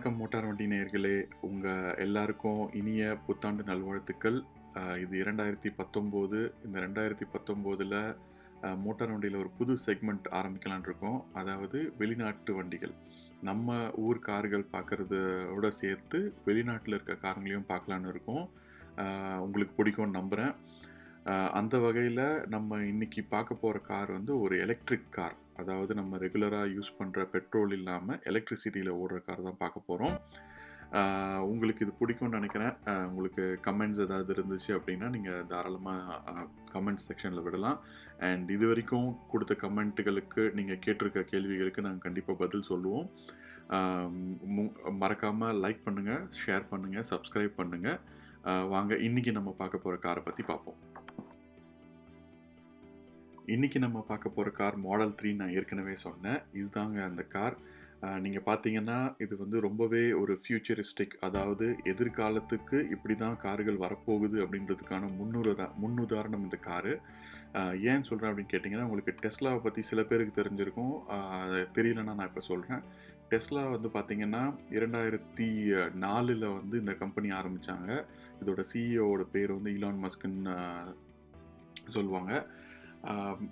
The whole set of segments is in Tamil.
வணக்கம் மோட்டார் வண்டி நேயர்களே. உங்கள் எல்லாருக்கும் இனிய புத்தாண்டு நல்வாழ்த்துக்கள். இது இரண்டாயிரத்தி பத்தொம்போது. இந்த ரெண்டாயிரத்தி பத்தொம்போதில் மோட்டார் வண்டியில் ஒரு புது செக்மெண்ட் ஆரம்பிக்கலாம்னு இருக்கோம். அதாவது வெளிநாட்டு வண்டிகள். நம்ம ஊர் கார்கள் பார்க்குறதோட சேர்த்து வெளிநாட்டில் இருக்க காருங்களையும் பார்க்கலான்னு இருக்கோம். உங்களுக்கு பிடிக்கும்னு நம்புகிறேன் அந்த வகையில் நம்ம இன்னைக்கு பார்க்க போகிற கார் வந்து ஒரு எலக்ட்ரிக் கார் அதாவது நம்ம ரெகுலராக யூஸ் பண்ணுற பெட்ரோல் இல்லாமல் எலக்ட்ரிசிட்டியில் ஓடுற கார் தான் பார்க்க போகிறோம் உங்களுக்கு இது பிடிக்கும்னு நினைக்கிறேன். உங்களுக்கு கமெண்ட்ஸ் ஏதாவது இருந்துச்சு அப்படின்னா நீங்கள் தாராளமாக கமெண்ட் செக்ஷனில் விடலாம். அண்ட் இது வரைக்கும் கொடுத்த கமெண்ட்டுகளுக்கு நீங்கள் கேட்டிருக்க கேள்விகளுக்கு நாங்கள் கண்டிப்பாக பதில் சொல்லுவோம். மறக்காமல் லைக் பண்ணுங்கள் ஷேர் பண்ணுங்கள் சப்ஸ்கிரைப் பண்ணுங்கள் வாங்க இன்றைக்கி நம்ம பார்க்க போகிற காரை பற்றி பார்ப்போம். இன்றைக்கி நம்ம பார்க்க போகிற கார் மாடல் த்ரீ நான் ஏற்கனவே சொன்னேன். இதுதாங்க அந்த கார். நீங்கள் பார்த்தீங்கன்னா இது வந்து ரொம்பவே ஒரு ஃப்யூச்சரிஸ்டிக் அதாவது எதிர்காலத்துக்கு இப்படி தான் கார்கள் வரப்போகுது அப்படின்றதுக்கான முன்னுரதா முன்னுதாரணம் இந்த காரு. ஏன் சொல்கிறேன் அப்படின்னு கேட்டிங்கன்னா உங்களுக்கு டெஸ்லாவை பற்றி சில பேருக்கு தெரிஞ்சிருக்கும். தெரியலன்னா நான் இப்போ சொல்கிறேன் டெஸ்லா வந்து பார்த்திங்கன்னா இரண்டாயிரத்தி நாலில் வந்து இந்த கம்பெனி ஆரம்பித்தாங்க இதோட சிஇஓவோட பேர் வந்து ஈலான் மஸ்குன்னு சொல்லுவாங்க.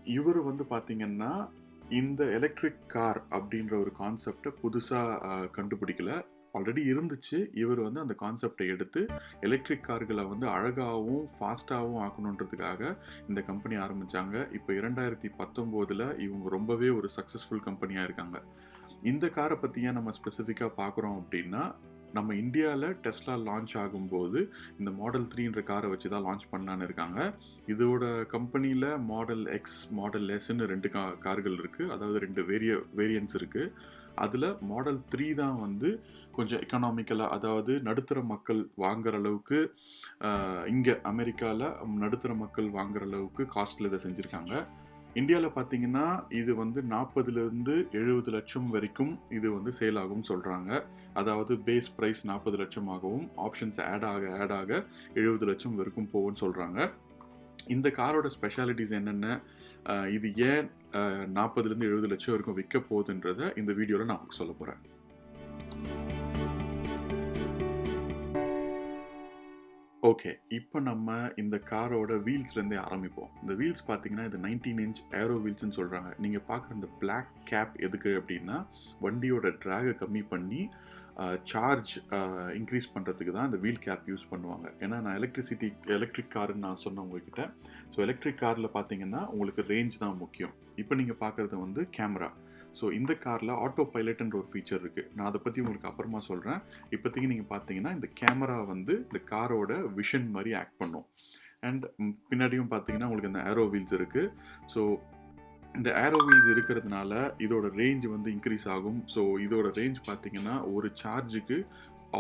இவர் வந்து பார்த்திங்கன்னா இந்த எலக்ட்ரிக் கார் அப்படின்ற ஒரு கான்செப்டை புதுசாக கண்டுபிடிக்கல. ஆல்ரெடி இருந்துச்சு. இவர் வந்து அந்த கான்செப்டை எடுத்து எலக்ட்ரிக் கார்களை வந்து அழகாகவும் ஃபாஸ்ட்டாகவும் ஆக்கணுன்றதுக்காக இந்த கம்பெனி ஆரம்பித்தாங்க இப்போ இரண்டாயிரத்தி பத்தொம்போதில் இவங்க ரொம்பவே ஒரு சக்ஸஸ்ஃபுல் கம்பெனியாக இருக்காங்க. இந்த காரை பற்றி ஏன் நம்ம ஸ்பெசிஃபிக்காக பார்க்குறோம் அப்படின்னா நம்ம இந்தியாவில் டெஸ்லா லான்ச் ஆகும்போது இந்த மாடல் த்ரீன்ற காரை வச்சு தான் லான்ச் பண்ணான்னு இருக்காங்க. இதோட கம்பெனியில் மாடல் எக்ஸ் மாடல் எஸ்ன்னு ரெண்டு கா கார்கள் இருக்குது அதாவது ரெண்டு வேரிய வேரியன்ஸ் இருக்குது அதில் மாடல் த்ரீ தான் வந்து கொஞ்சம் எக்கனாமிக்கலாக அதாவது நடுத்தர மக்கள் வாங்குற அளவுக்கு இங்கே அமெரிக்காவில் நடுத்தர மக்கள் வாங்குற அளவுக்கு காஸ்ட்டில் இதை செஞ்சுருக்காங்க. இந்தியாவில் பார்த்தீங்கன்னா இது வந்து நாற்பதுலேருந்து எழுபது லட்சம் வரைக்கும் இது வந்து சேல் ஆகும்னு சொல்கிறாங்க அதாவது பேஸ் ப்ரைஸ் நாற்பது லட்சம் ஆகவும் ஆப்ஷன்ஸ் ஆட் ஆக ஆட் ஆக எழுபது லட்சம் வரைக்கும் போகும்னு சொல்கிறாங்க இந்த காரோட ஸ்பெஷாலிட்டிஸ் என்னென்ன? இது ஏன் நாற்பதுலேருந்து எழுபது லட்சம் வரைக்கும் விற்க போகுதுன்றதை இந்த வீடியோவில் நான் உங்களுக்கு சொல்ல போகிறேன் ஓகே இப்போ நம்ம இந்த காரோட வீல்ஸ்லேருந்தே ஆரம்பிப்போம். இந்த வீல்ஸ் பார்த்தீங்கன்னா இது நைன்டீன் இன்ச் ஏரோ வீல்ஸ்னு சொல்கிறாங்க நீங்கள் பார்க்குற இந்த பிளாக் கேப் எதுக்கு அப்படின்னா வண்டியோட ட்ராகை கம்மி பண்ணி சார்ஜ் இன்க்ரீஸ் பண்ணுறதுக்கு தான் இந்த வீல் கேப் யூஸ் பண்ணுவாங்க. ஏன்னா நான் எலக்ட்ரிசிட்டி எலக்ட்ரிக் காருன்னு நான் சொன்னேன் உங்ககிட்ட. ஸோ எலக்ட்ரிக் காரில் பார்த்தீங்கன்னா உங்களுக்கு ரேஞ்ச் தான் முக்கியம். இப்போ நீங்கள் பார்க்குறது வந்து கேமரா ஸோ இந்த காரில் ஆட்டோ பைலட்ன்ற ஒரு ஃபீச்சர் இருக்குது நான் அதை பற்றி உங்களுக்கு அப்புறமா சொல்கிறேன் இப்போதைக்கு நீங்கள் பார்த்தீங்கன்னா இந்த கேமரா வந்து இந்த காரோட விஷன் மாதிரி ஆக்ட் பண்ணும். அண்ட் பின்னாடியும் பார்த்தீங்கன்னா உங்களுக்கு இந்த ஏரோ வீல்ஸ் இருக்குது ஸோ இந்த ஏரோ வீல்ஸ் இருக்கிறதுனால இதோட ரேஞ்ச் வந்து இன்க்ரீஸ் ஆகும். ஸோ இதோட ரேஞ்ச் பார்த்தீங்கன்னா ஒரு சார்ஜுக்கு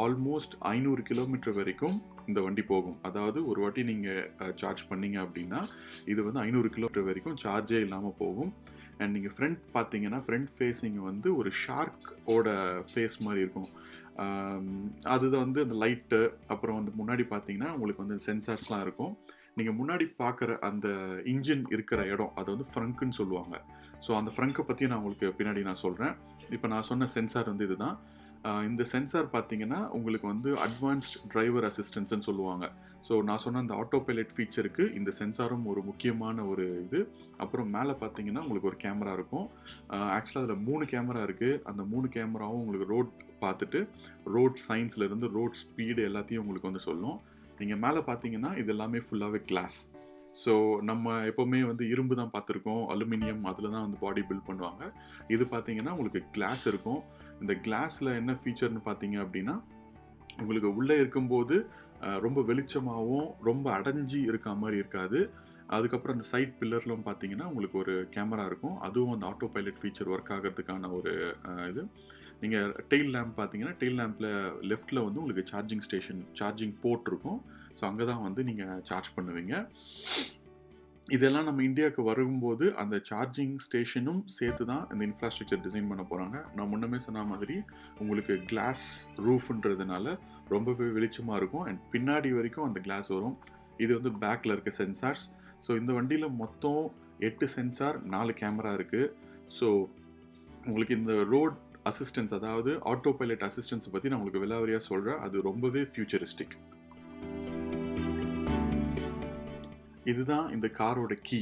ஆல்மோஸ்ட் ஐநூறு கிலோமீட்டர் வரைக்கும் இந்த வண்டி போகும். அதாவது ஒரு வாட்டி நீங்கள் சார்ஜ் பண்ணீங்க அப்படின்னா இது வந்து ஐநூறு கிலோமீட்டர் வரைக்கும் சார்ஜே இல்லாமல் போகும். அண்ட் நீங்கள் ஃப்ரண்ட் பார்த்தீங்கன்னா ஃப்ரண்ட் ஃபேஸிங் வந்து ஒரு ஷார்க்கோட ஃபேஸ் மாதிரி இருக்கும். அதுதான் வந்து அந்த லைட்டு அப்புறம் வந்து முன்னாடி பார்த்தீங்கன்னா உங்களுக்கு வந்து சென்சார்ஸ்லாம் இருக்கும். நீங்கள் முன்னாடி பார்க்குற அந்த இன்ஜின் இருக்கிற இடம் அதை வந்து ஃப்ரங்க்குன்னு சொல்லுவாங்க. ஸோ அந்த ஃப்ரங்கை பற்றி நான் உங்களுக்கு பின்னாடி நான் சொல்கிறேன் இப்போ நான் சொன்ன சென்சார் வந்து இதுதான். இந்த சென்சார் பார்த்தீங்கன்னா உங்களுக்கு வந்து அட்வான்ஸ்ட் டிரைவர் அசிஸ்டன்ஸ்னு சொல்லுவாங்க. ஸோ நான் சொன்ன அந்த ஆட்டோ பைலட் ஃபீச்சருக்கு இந்த சென்சாரும் ஒரு முக்கியமான ஒரு இது. அப்புறம் மேலே பார்த்தீங்கன்னா உங்களுக்கு ஒரு கேமரா இருக்கும். ஆக்சுவலாக அதில் மூணு கேமரா இருக்குது அந்த மூணு கேமராவும் உங்களுக்கு ரோட் பார்த்துட்டு ரோட் சயின்ஸ்லேருந்து ரோட் ஸ்பீடு எல்லாத்தையும் உங்களுக்கு வந்து சொல்லும். நீங்கள் மேலே பார்த்தீங்கன்னா இது எல்லாமே ஃபுல்லாகவே கிளாஸ் ஸோ நம்ம எப்போவுமே வந்து இரும்பு தான் பார்த்துருக்கோம். அலுமினியம் அதில் தான் வந்து பாடி பில்ட் பண்ணுவாங்க. இது பார்த்தீங்கன்னா உங்களுக்கு கிளாஸ் இருக்கும். இந்த கிளாஸில் என்ன ஃபீச்சர்னு பார்த்தீங்க அப்படின்னா உங்களுக்கு உள்ளே இருக்கும்போது ரொம்ப வெளிச்சமாகவும் ரொம்ப அடைஞ்சி இருக்க மாதிரி இருக்காது. அதுக்கப்புறம் அந்த சைட் பில்லர்லாம் பார்த்தீங்கன்னா உங்களுக்கு ஒரு கேமரா இருக்கும். அதுவும் அந்த ஆட்டோ பைலட் ஃபீச்சர் ஒர்க் ஆகிறதுக்கான ஒரு இது. நீங்கள் டெயில் லேம்ப் பார்த்தீங்கன்னா டெயில் லேம்பில் லெஃப்ட்டில் வந்து உங்களுக்கு சார்ஜிங் ஸ்டேஷன் சார்ஜிங் போர்ட் இருக்கும். ஸோ அங்கே தான் வந்து நீங்கள் சார்ஜ் பண்ணுவீங்க. இதெல்லாம் நம்ம இந்தியாவுக்கு வரும்போது அந்த சார்ஜிங் ஸ்டேஷனும் சேர்த்து தான் இந்த இன்ஃப்ராஸ்ட்ரக்சர் டிசைன் பண்ண போகிறாங்க நான் முன்னமே சொன்ன மாதிரி உங்களுக்கு கிளாஸ் ரூஃப்ன்றதுனால ரொம்பவே வெளிச்சமாக இருக்கும். அண்ட் பின்னாடி வரைக்கும் அந்த கிளாஸ் வரும். இது வந்து பேக்கில் இருக்க சென்சார்ஸ் ஸோ இந்த வண்டியில் மொத்தம் எட்டு சென்சார் நாலு கேமரா இருக்குது ஸோ உங்களுக்கு இந்த ரோட் அசிஸ்டன்ஸ் அதாவது ஆட்டோ பைலட் அசிஸ்டன்ஸை பற்றி நான் உங்களுக்கு விலாவரியாக சொல்கிறேன் அது ரொம்பவே ஃபியூச்சரிஸ்டிக் இதுதான் இந்த காரோட கீ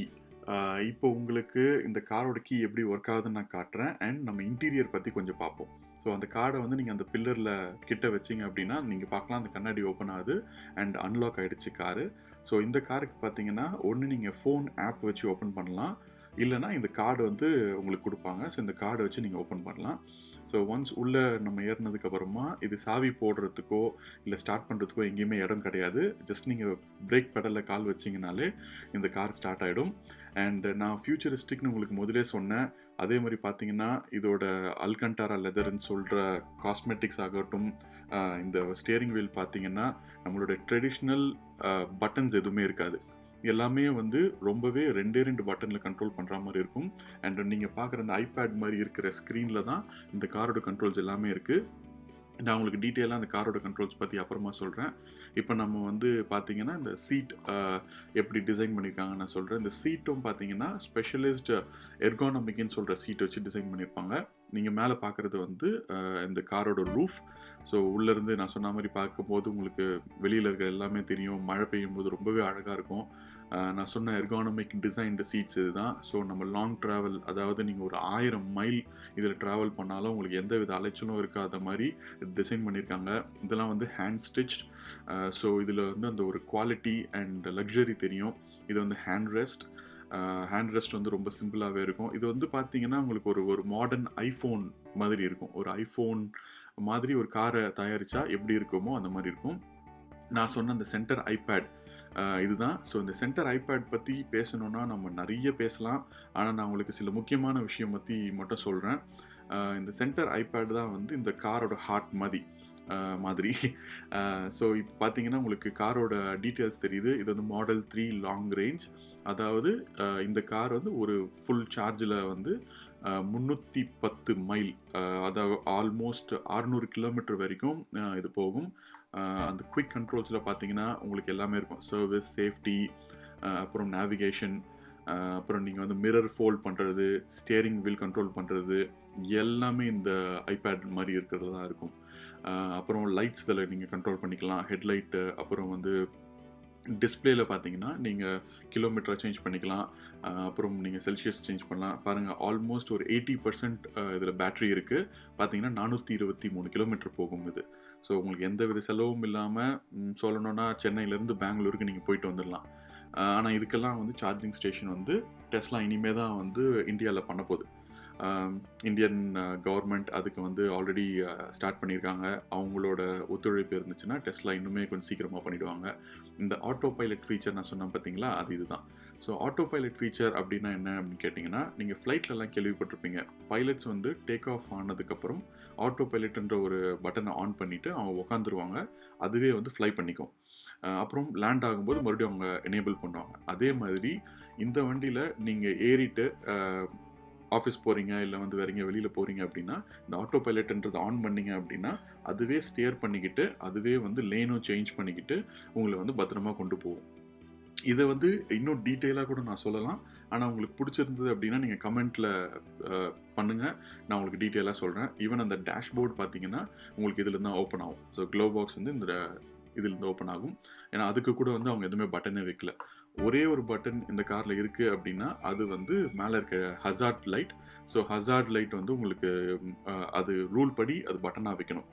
இப்போ உங்களுக்கு இந்த காரோட கீ எப்படி ஒர்க் ஆகுதுன்னு நான் காட்டுறேன். அண்ட் நம்ம இன்டீரியர் பற்றி கொஞ்சம் பார்ப்போம். ஸோ அந்த கார்டை வந்து நீங்கள் அந்த பில்லரில் கிட்ட வச்சிங்க அப்படின்னா நீங்கள் பார்க்கலாம் அந்த கண்ணாடி ஓப்பன் ஆகுது அண்ட் அன்லாக் ஆகிடுச்சு காரு. ஸோ இந்த காருக்கு பார்த்தீங்கன்னா ஒன்று நீங்கள் ஃபோன் ஆப் வச்சு ஓப்பன் பண்ணலாம். இல்லைனா இந்த கார்டு வந்து உங்களுக்கு கொடுப்பாங்க. ஸோ இந்த கார்டை வச்சு நீங்கள் ஓப்பன் பண்ணலாம். ஸோ ஒன்ஸ் உள்ளே நம்ம ஏறினதுக்கப்புறமா இது சாவி போடுறதுக்கோ இல்லை ஸ்டார்ட் பண்ணுறதுக்கோ எங்கேயுமே இடம் கிடையாது. ஜஸ்ட் நீங்கள் பிரேக் பெடலில் கால் வச்சிங்கனாலே இந்த கார் ஸ்டார்ட் ஆகிடும் அண்ட் நான் ஃபியூச்சரிஸ்டிக்னு உங்களுக்கு முதலே சொன்னேன். அதே மாதிரி பார்த்தீங்கன்னா இதோட அல்கண்டாரா லெதர்னு சொல்கிற காஸ்மெட்டிக்ஸ் ஆகட்டும் இந்த ஸ்டியரிங் வீல் பார்த்தீங்கன்னா நம்மளோட ட்ரெடிஷ்னல் பட்டன்ஸ் எதுவுமே இருக்காது. எல்லாமே வந்து ரொம்பவே ரெண்டே ரெண்டு பட்டனில் கண்ட்ரோல் பண்ணுற மாதிரி இருக்கும். அண்ட் நீங்கள் பார்க்குற அந்த ஐபேட் மாதிரி இருக்கிற ஸ்க்ரீனில் தான் இந்த காரோட கண்ட்ரோல்ஸ் எல்லாமே இருக்குது நான் உங்களுக்கு டீட்டெயிலாக அந்த காரோட கண்ட்ரோல்ஸ் பற்றி அப்புறமா சொல்கிறேன் இப்போ நம்ம வந்து பார்த்தீங்கன்னா இந்த சீட் எப்படி டிசைன் பண்ணியிருக்காங்க நான் சொல்கிறேன் இந்த சீட்டும் பார்த்தீங்கன்னா ஸ்பெஷலிஸ்ட் எர்கானமிக்னு சொல்கிற சீட் வச்சு டிசைன் பண்ணியிருப்பாங்க நீங்கள் மேலே பார்க்குறது வந்து இந்த காரோட ரூஃப் ஸோ உள்ளேருந்து நான் சொன்ன மாதிரி பார்க்கும்போது உங்களுக்கு வெளியில் இருக்க எல்லாமே தெரியும். மழை பெய்யும் போது ரொம்பவே அழகாக இருக்கும். நான் சொன்ன எர்கானமிக் டிசைன்டு சீட்ஸ் இதுதான். ஸோ நம்ம லாங் ட்ராவல் அதாவது நீங்கள் ஒரு ஆயிரம் மைல் இதில் ட்ராவல் பண்ணாலும் உங்களுக்கு எந்த வித அலைச்சலும் இருக்காத மாதிரி டிசைன் பண்ணியிருக்காங்க. இதெல்லாம் வந்து ஹேண்ட் ஸ்டிச் ஸோ இதில் வந்து அந்த ஒரு குவாலிட்டி அண்ட் லக்ஸரி தெரியும். இது வந்து ஹேண்ட் ரெஸ்ட் ஹேண்ட் ரெஸ்ட் வந்து ரொம்ப சிம்பிளாகவே இருக்கும். இது வந்து பார்த்தீங்கன்னா உங்களுக்கு ஒரு ஒரு மாடர்ன் ஐஃபோன் மாதிரி இருக்கும். ஒரு ஐஃபோன் மாதிரி ஒரு காரை தயாரித்தா எப்படி இருக்குமோ அந்த மாதிரி இருக்கும். நான் சொன்ன அந்த சென்டர் ஐபேட் இதுதான். ஸோ இந்த சென்டர் ஐபேட் பற்றி பேசணுன்னா நம்ம நிறைய பேசலாம். ஆனால் நான் உங்களுக்கு சில முக்கியமான விஷயம் பற்றி மட்டும் சொல்கிறேன் இந்த சென்டர் ஐபேட் தான் வந்து இந்த காரோட ஹார்ட் மாதிரி மாதிரி. ஸோ இப்போ பார்த்தீங்கன்னா உங்களுக்கு காரோட டீட்டெயில்ஸ் தெரியுது. இது வந்து மாடல் த்ரீ லாங் ரேஞ்ச் அதாவது இந்த கார் வந்து ஒரு ஃபுல் சார்ஜில் வந்து முந்நூற்றி பத்து மைல் அதாவது ஆல்மோஸ்ட் அறுநூறு கிலோமீட்டர் வரைக்கும் இது போகும். அந்த குவிக் கண்ட்ரோல்ஸில் பார்த்தீங்கன்னா உங்களுக்கு எல்லாமே இருக்கும். சர்வீஸ் சேஃப்டி அப்புறம் நேவிகேஷன் அப்புறம் நீங்கள் வந்து மிரர் ஃபோல்ட் பண்ணுறது ஸ்டியரிங் வீல் கண்ட்ரோல் பண்ணுறது எல்லாமே இந்த ஐபேட் மாதிரி இருக்கிறது தான் இருக்கும். அப்புறம் லைட்ஸ் இதில் நீங்கள் கண்ட்ரோல் பண்ணிக்கலாம். ஹெட்லைட்டு அப்புறம் வந்து டிஸ்பிளேல பார்த்தீங்கன்னா நீங்கள் கிலோமீட்டரை சேஞ்ச் பண்ணிக்கலாம். அப்புறம் நீங்கள் செல்சியஸ் சேஞ்ச் பண்ணலாம். பாருங்கள் ஆல்மோஸ்ட் ஒரு எயிட்டி பர்சன்ட் இதில் பேட்ரி இருக்குது பார்த்தீங்கன்னா நானூற்றி இருபத்தி மூணு கிலோமீட்டர் போகும் இது. ஸோ உங்களுக்கு எந்த வித செலவும் இல்லாமல் சொல்லணுன்னா சென்னையிலேருந்து பெங்களூருக்கு நீங்கள் போயிட்டு வந்துடலாம் ஆனால் இதுக்கெல்லாம் வந்து சார்ஜிங் ஸ்டேஷன் வந்து டெஸ்ட்லாம் இனிமே தான் வந்து இந்தியாவில் பண்ண போகுது. இந்தியன் கவர்மெண்ட் அதுக்கு வந்து ஆல்ரெடி ஸ்டார்ட் பண்ணியிருக்காங்க. அவங்களோட ஒத்துழைப்பு இருந்துச்சுன்னா டெஸ்ட்லா இன்னுமே கொஞ்சம் சீக்கிரமாக பண்ணிவிடுவாங்க இந்த ஆட்டோ பைலட் ஃபீச்சர் நான் சொன்னேன் பார்த்தீங்களா? அது இதுதான். ஸோ ஆட்டோ பைலட் ஃபீச்சர் அப்படின்னா என்ன அப்படின்னு கேட்டிங்கன்னா நீங்கள் ஃப்ளைட்லலாம் கேள்விப்பட்டிருப்பீங்க. பைலட்ஸ் வந்து டேக் ஆஃப் ஆனதுக்கப்புறம் ஆட்டோ பைலட்ன்ற ஒரு பட்டனை ஆன் பண்ணிவிட்டு அவங்க உக்காந்துருவாங்க. அதுவே வந்து ஃப்ளை பண்ணிக்கும். அப்புறம் லேண்ட் ஆகும்போது மறுபடியும் அவங்க எனேபிள் பண்ணுவாங்க. அதே மாதிரி இந்த வண்டியில் நீங்கள் ஏறிட்டு ஆஃபீஸ் போகிறீங்க இல்லை வந்து வேறு எங்கே வெளியில் போகிறீங்க அப்படின்னா இந்த ஆட்டோ பைலட்ன்றது ஆன் பண்ணீங்க அப்படின்னா அதுவே ஸ்டியர் பண்ணிக்கிட்டு அதுவே வந்து லேனும் சேஞ்ச் பண்ணிக்கிட்டு உங்களை வந்து பத்திரமா கொண்டு போகும். இதை வந்து இன்னும் டீட்டெயிலாக கூட நான் சொல்லலாம். ஆனால் உங்களுக்கு பிடிச்சிருந்தது அப்படின்னா நீங்கள் கமெண்ட்டில் பண்ணுங்கள் நான் உங்களுக்கு டீட்டெயிலாக சொல்கிறேன் ஈவன் அந்த டேஷ்போர்ட் பார்த்தீங்கன்னா உங்களுக்கு இதில் தான் ஓப்பன் ஆகும். ஸோ க்ளோ பாக்ஸ் வந்து இந்த இதுலேருந்து ஓப்பன் ஆகும். ஏன்னா அதுக்கு கூட வந்து அவங்க எதுவுமே பட்டனே வைக்கல. ஒரே ஒரு பட்டன் இந்த காரில் இருக்குது அப்படின்னா அது வந்து மேலே இருக்க hazard light so hazard light வந்து உங்களுக்கு அது ரூல் படி அது பட்டனாக வைக்கணும்.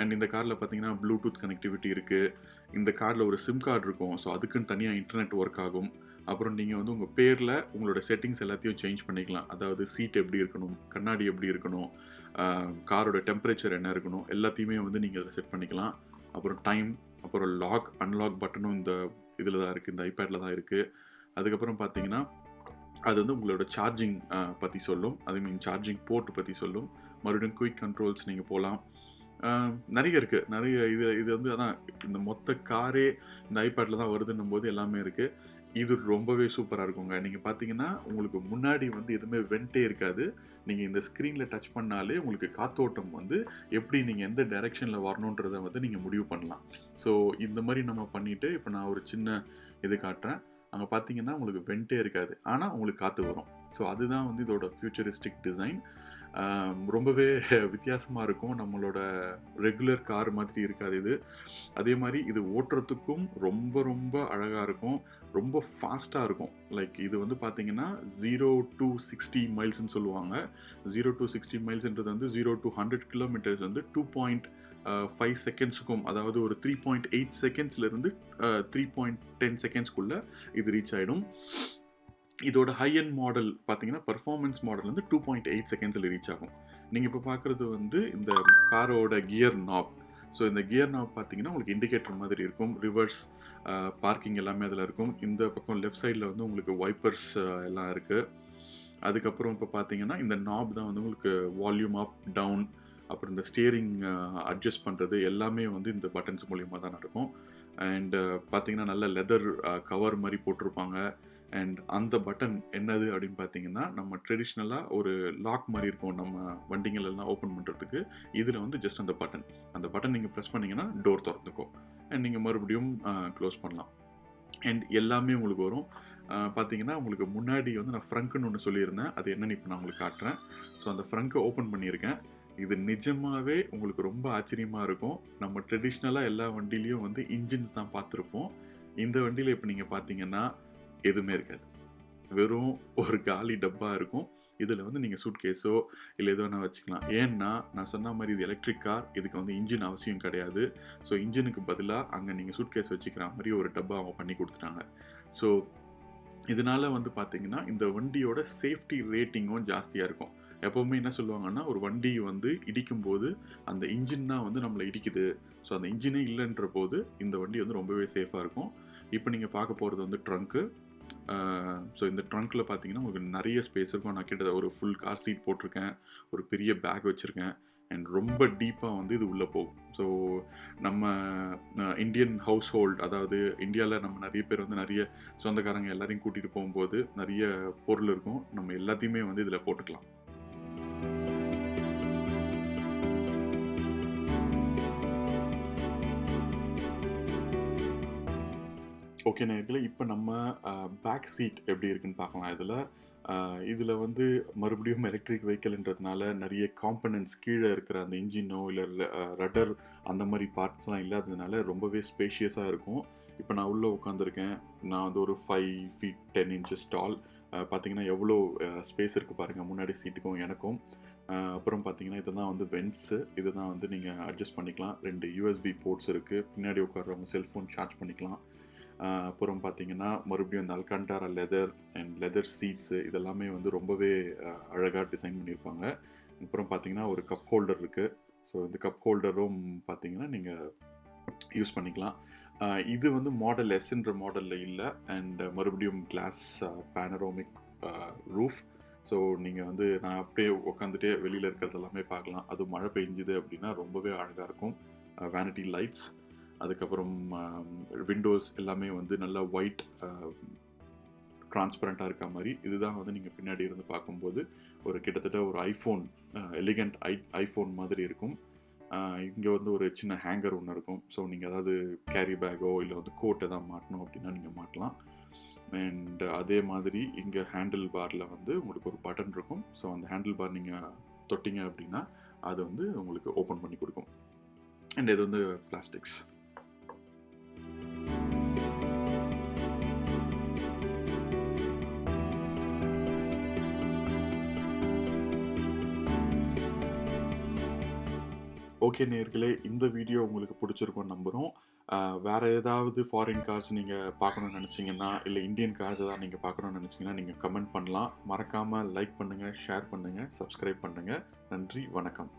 அண்ட் இந்த காரில் பார்த்தீங்கன்னா ப்ளூடூத் கனெக்டிவிட்டி இருக்குது இந்த காரில் ஒரு சிம் கார்டு இருக்கும். ஸோ அதுக்குன்னு தனியாக இன்டர்நெட் ஒர்க் ஆகும். அப்புறம் நீங்கள் வந்து உங்கள் பேரில் உங்களோட செட்டிங்ஸ் எல்லாத்தையும் சேஞ்ச் பண்ணிக்கலாம். அதாவது சீட் எப்படி இருக்கணும் கண்ணாடி எப்படி இருக்கணும் காரோட டெம்பரேச்சர் என்ன இருக்கணும் எல்லாத்தையுமே வந்து நீங்கள் அதில் செட் பண்ணிக்கலாம். அப்புறம் டைம் அப்புறம் லாக் அன்லாக் பட்டனும் இந்த இதில் தான் இருக்குது இந்த ஐபேடில் தான் இருக்குது. அதுக்கப்புறம் பார்த்தீங்கன்னா அது வந்து உங்களோட சார்ஜிங் பற்றி சொல்லும். ஐ மீன் சார்ஜிங் போர்ட் பற்றி சொல்லும். மறுபடியும் குயிக் கண்ட்ரோல்ஸ் நீங்கள் போகலாம். நிறைய இருக்குது. நிறைய இது இது வந்து அதான் இந்த மொத்த காரே இந்த ஐபேடில் தான் வருதுன்னும் போது எல்லாமே இருக்குது. இது ரொம்பவே சூப்பராக இருக்குங்க. நீங்கள் பார்த்தீங்கன்னா உங்களுக்கு முன்னாடி வந்து எதுவுமே வெண்டே இருக்காது. நீங்கள் இந்த ஸ்க்ரீனில் டச் பண்ணாலே உங்களுக்கு காத்தோட்டம் வந்து எப்படி நீங்கள் எந்த டைரெக்ஷனில் வரணுன்றதை வந்து நீங்கள் முடிவு பண்ணலாம். ஸோ இந்த மாதிரி நம்ம பண்ணிவிட்டு இப்போ நான் ஒரு சின்ன இது காட்டுறேன். அங்கே பார்த்தீங்கன்னா உங்களுக்கு வெண்டே இருக்காது. ஆனால் உங்களுக்கு காற்று வரும். ஸோ அதுதான் வந்து இதோட ஃபியூச்சரிஸ்டிக் டிசைன் ரொம்பவே வித்தியாசமாக இருக்கும். நம்மளோட ரெகுலர் கார் மாதிரி இருக்காது இது. அதே மாதிரி இது ஓட்டுறதுக்கும் ரொம்ப ரொம்ப அழகாக இருக்கும். ரொம்ப ஃபாஸ்ட்டாக இருக்கும். லைக் இது வந்து பார்த்தீங்கன்னா ஜீரோ டு சிக்ஸ்டி மைல்ஸ்னு சொல்லுவாங்க. ஜீரோ டு சிக்ஸ்டி மைல்ஸ்ன்றது வந்து ஜீரோ டு ஹண்ட்ரட் கிலோமீட்டர்ஸ் வந்து டூ பாயிண்ட் ஃபைவ் செகண்ட்ஸுக்கும் அதாவது ஒரு த்ரீ பாயிண்ட் எயிட் செகண்ட்ஸ்லேருந்து த்ரீ பாயிண்ட் டென் செகண்ட்ஸ்க்குள்ளே இது ரீச் ஆகிடும் இதோட ஹை அண்ட் மாடல் பார்த்தீங்கன்னா பர்ஃபார்மன்ஸ் மாடல் வந்து டூ பாயிண்ட் எயிட் செகண்ட்ஸில் ரீச் ஆகும். நீங்கள் இப்போ பார்க்குறது வந்து இந்த காரோட கியர் நாப் ஸோ இந்த கியர் நாப் பார்த்தீங்கன்னா உங்களுக்கு இண்டிகேட்டர் மாதிரி இருக்கும். ரிவர்ஸ் பார்க்கிங் எல்லாமே அதில் இருக்கும். இந்த பக்கம் லெஃப்ட் சைடில் வந்து உங்களுக்கு வைப்பர்ஸ் எல்லாம் இருக்குது அதுக்கப்புறம் இப்போ பார்த்தீங்கன்னா இந்த நாப் தான் வந்து உங்களுக்கு வால்யூம் அப் டவுன் அப்புறம் இந்த ஸ்டியரிங் அட்ஜஸ்ட் பண்ணுறது எல்லாமே வந்து இந்த பட்டன்ஸ் மூலியமாக தான் நடக்கும் அண்டு பார்த்தீங்கன்னா நல்ல லெதர் கவர் மாதிரி போட்டிருப்பாங்க. அண்ட் அந்த பட்டன் என்னது அப்படின்னு பார்த்தீங்கன்னா நம்ம ட்ரெடிஷ்னலாக ஒரு லாக் மாதிரி இருக்கும். நம்ம வண்டிகள் எல்லாம் ஓப்பன் பண்ணுறதுக்கு இதில் வந்து ஜஸ்ட் அந்த பட்டன் அந்த பட்டன் நீங்கள் ப்ரெஸ் பண்ணிங்கன்னா டோர் திறந்துக்கும். அண்ட் நீங்கள் மறுபடியும் க்ளோஸ் பண்ணலாம். அண்ட் எல்லாமே உங்களுக்கு வரும். பார்த்தீங்கன்னா உங்களுக்கு முன்னாடி வந்து நான் ஃப்ரங்க்னு ஒன்று சொல்லியிருந்தேன். அது என்னன்னு இப்போ நான் உங்களுக்கு காட்டுறேன். ஸோ அந்த ஃப்ரங்க்கை ஓப்பன் பண்ணியிருக்கேன். இது நிஜமாகவே உங்களுக்கு ரொம்ப ஆச்சரியமாக இருக்கும். நம்ம ட்ரெடிஷ்னலாக எல்லா வண்டிலையும் வந்து இன்ஜின்ஸ் தான் பார்த்துருப்போம். இந்த வண்டியில் இப்போ நீங்கள் பார்த்தீங்கன்னா எதுவுமே இருக்காது. வெறும் ஒரு காலி டப்பா இருக்கும். இதில் வந்து நீங்கள் சூட் கேஸோ இல்லை எது வேணால் வச்சுக்கலாம். ஏன்னா நான் சொன்ன மாதிரி இது எலக்ட்ரிக் கார் இதுக்கு வந்து இன்ஜின் அவசியம் கிடையாது. ஸோ இன்ஜினுக்கு பதிலாக அங்கே நீங்கள் சூட் கேஸ் வச்சுக்கிற மாதிரி ஒரு டப்பா அவங்க பண்ணி கொடுத்துட்டாங்க. ஸோ இதனால வந்து பார்த்தீங்கன்னா இந்த வண்டியோட சேஃப்டி ரேட்டிங்கும் ஜாஸ்தியாக இருக்கும். எப்போவுமே என்ன சொல்லுவாங்கன்னா ஒரு வண்டி வந்து இடிக்கும்போது அந்த இன்ஜின் தான் வந்து நம்மளை இடிக்குது. ஸோ அந்த இன்ஜினே இல்லைன்ற போது இந்த வண்டி வந்து ரொம்பவே சேஃபாக இருக்கும். இப்போ நீங்கள் பார்க்க போகிறது வந்து ட்ரங்க்கு ஸோ இந்த ட்ரங்க்கில் பார்த்தீங்கன்னா உங்களுக்கு நிறைய ஸ்பேஸ் இருக்கும். நான் கிட்ட ஒரு ஃபுல் கார் சீட் போட்டிருக்கேன். ஒரு பெரிய பேக் வச்சுருக்கேன். அண்ட் ரொம்ப டீப்பாக வந்து இது உள்ளே போகும். ஸோ நம்ம இந்தியன் ஹவுஸ் ஹோல்ட் அதாவது இந்தியாவில் நம்ம நிறைய பேர் வந்து நிறைய சொந்தக்காரங்க எல்லாரையும் கூட்டிகிட்டு போகும்போது நிறைய பொருள் இருக்கும். நம்ம எல்லாத்தையுமே வந்து இதில் போட்டுக்கலாம். ஓகே நேர்களே இப்போ நம்ம பேக் சீட் எப்படி இருக்குன்னு பார்க்கலாம். இதில் இதில் வந்து மறுபடியும் எலக்ட்ரிக் வெஹிக்கிள்ன்றதுனால நிறைய காம்பனன்ட்ஸ் கீழே இருக்கிற அந்த இன்ஜினோ இல்லை ரட்டர் அந்த மாதிரி பார்ட்ஸ்லாம் இல்லாததுனால ரொம்பவே ஸ்பேஷியஸாக இருக்கும். இப்போ நான் உள்ளே உட்காந்துருக்கேன் நான் வந்து ஒரு five feet ten inches tall பார்த்தீங்கன்னா எவ்வளோ ஸ்பேஸ் இருக்குது பாருங்கள் முன்னாடி சீட்டுக்கும் எனக்கும். அப்புறம் பார்த்தீங்கன்னா இதெல்லாம் வந்து வென்ட்ஸு இதை தான் வந்து நீங்கள் அட்ஜஸ்ட் பண்ணிக்கலாம். ரெண்டு யூஎஸ்பி போர்ட்ஸ் இருக்குது பின்னாடி உட்காடுறவங்க செல்ஃபோன் சார்ஜ் பண்ணிக்கலாம். அப்புறம் பார்த்தீங்கன்னா மறுபடியும் அந்த Alcantara leather and leather seats இதெல்லாமே வந்து ரொம்பவே அழகாக டிசைன் பண்ணியிருப்பாங்க. அப்புறம் பார்த்தீங்கன்னா ஒரு கப் ஹோல்டர் இருக்குது ஸோ இந்த கப் ஹோல்டரும் பார்த்தீங்கன்னா நீங்கள் யூஸ் பண்ணிக்கலாம். இது வந்து மாடல் எஸ்ன்ற மாடலில் இல்லை. அண்ட் மறுபடியும் கிளாஸ் பேனரோமிக் ரூஃப் ஸோ நீங்கள் வந்து நான் அப்படியே உட்காந்துட்டே வெளியில் இருக்கிறது எல்லாமே பார்க்கலாம். அது மழை பெஞ்சுது அப்படின்னா ரொம்பவே அழகாக இருக்கும். வேனிட்டி லைட்ஸ் அதுக்கப்புறம் விண்டோஸ் எல்லாமே வந்து நல்லா ஒயிட் டிரான்ஸ்பரண்ட்டாக இருக்க மாதிரி. இதுதான் வந்து நீங்கள் பின்னாடி இருந்து பார்க்கும்போது ஒரு கிட்டத்தட்ட ஒரு ஐஃபோன் எலிகண்ட் ஐ ஐஃபோன் மாதிரி இருக்கும். இங்கே வந்து ஒரு சின்ன ஹேங்கர் ஒன்று இருக்கும். ஸோ நீங்கள் ஏதாவது கேரி பேக்கோ இல்லை வந்து கோட் எதாவது மாட்டணும் அப்படின்னா நீங்கள் மாட்டலாம். அண்ட் அதே மாதிரி இங்கே ஹேண்டில் பாரில் வந்து உங்களுக்கு ஒரு பட்டன் இருக்கும். ஸோ அந்த ஹேண்டில் பார் நீங்கள் தொட்டிங்க அப்படின்னா அது வந்து உங்களுக்கு ஓப்பன் பண்ணி கொடுக்கும். அண்ட் இது வந்து பிளாஸ்டிக்ஸ் ஓகே நேர்களே இந்த வீடியோ உங்களுக்கு பிடிச்சிருக்கும்னு நம்புகிறோம் வேறு ஏதாவது ஃபாரின் கார்ஸ் நீங்கள் பார்க்கணுன்னு நினச்சிங்கன்னா இல்லை இந்தியன் கார்ஸ் ஏதாவது நீங்கள் பார்க்கணுன்னு நினச்சிங்கன்னா நீங்கள் கமெண்ட் பண்ணலாம். மறக்காமல் லைக் பண்ணுங்கள் ஷேர் பண்ணுங்கள் சப்ஸ்கிரைப் பண்ணுங்கள் நன்றி வணக்கம்.